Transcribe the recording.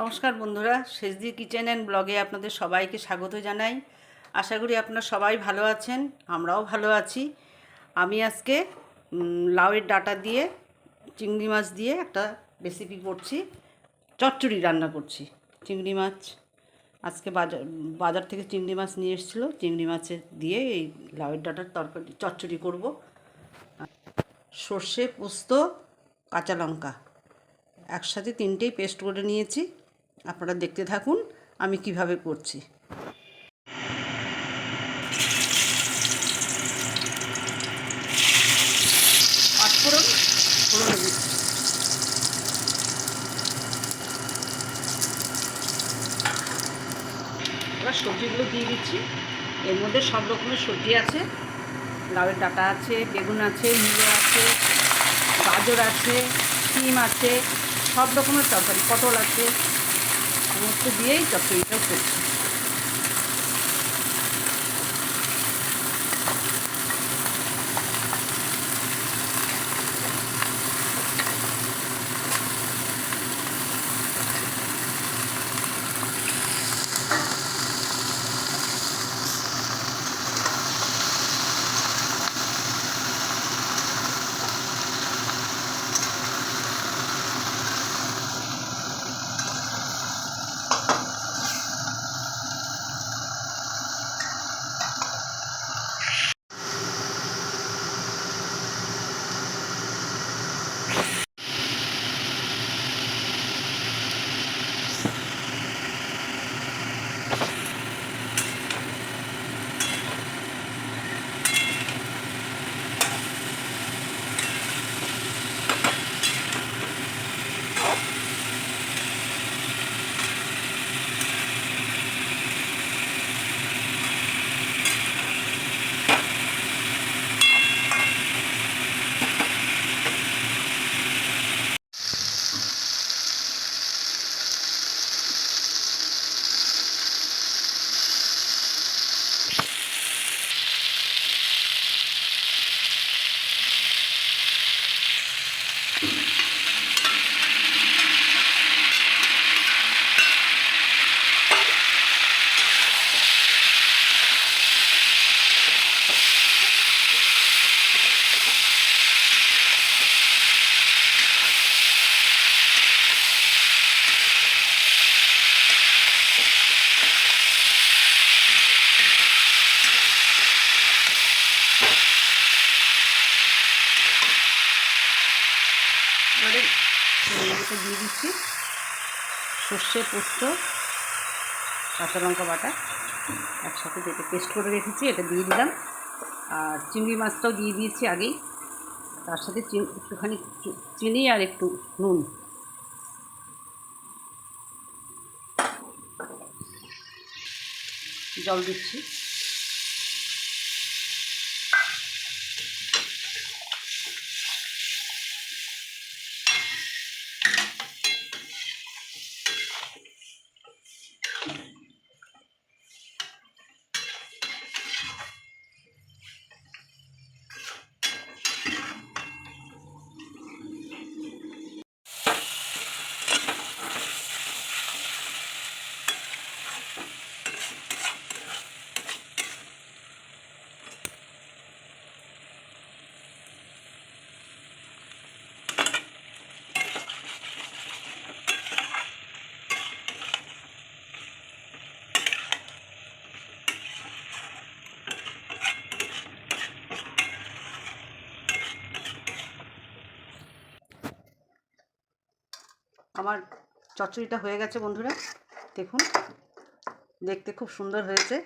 নমস্কার বন্ধুরা শেষদি kitchen and ব্লগে আপনাদের সবাইকে স্বাগত জানাই। আশা করি আপনারা সবাই ভালো আছেন, আমরাও ভালো আছি। আমি আজকে লাউয়ের ডাটা দিয়ে, চিংড়ি মাছ দিয়ে একটা রেসিপি করছি, চচ্চড়ি রান্না করছি। চিংড়ি মাছ, আজকে বাজার বাজার থেকে চিংড়ি মাছ নিয়ে এসেছিল, চিংড়ি মাছের দিয়ে এই লাউয়ের ডাটার তরকারি, চচ্চড়ি করব। সর্ষে, পোস্ত, কাঁচা লঙ্কা। একসাথে তিনটেই পেস্ট করে নিয়েছি। আপনারা দেখতে থাকুন, আমি কীভাবে করছি। এবার সবজিগুলো দিয়ে দিচ্ছি। এর মধ্যে সব রকমের সবজি আছে। লাউয়ের ডাঁটা আছে, বেগুন আছে, মূলো আছে, গাজর আছে সিম আছে, সব রকমের তরকারি, পটল আছে। সমস্ত দিয়েই চচ্চড়িটা করছি এবারে এটা দিয়ে দিচ্ছি। সর্ষে, পোস্ত, কাঁচা লঙ্কা বাটা একসাথে যেটা পেস্ট করে রেখেছি, এটা দিয়ে দিলাম। আর চিংড়ি মাছটাও দিয়ে দিয়েছি আগেই। তার সাথে একটুখানি চিনি আর একটু নুন। জল দিচ্ছি। আমার চচ্চড়িটা হয়ে গেছে বন্ধুরা। দেখুন দেখতে খুব সুন্দর হয়েছে।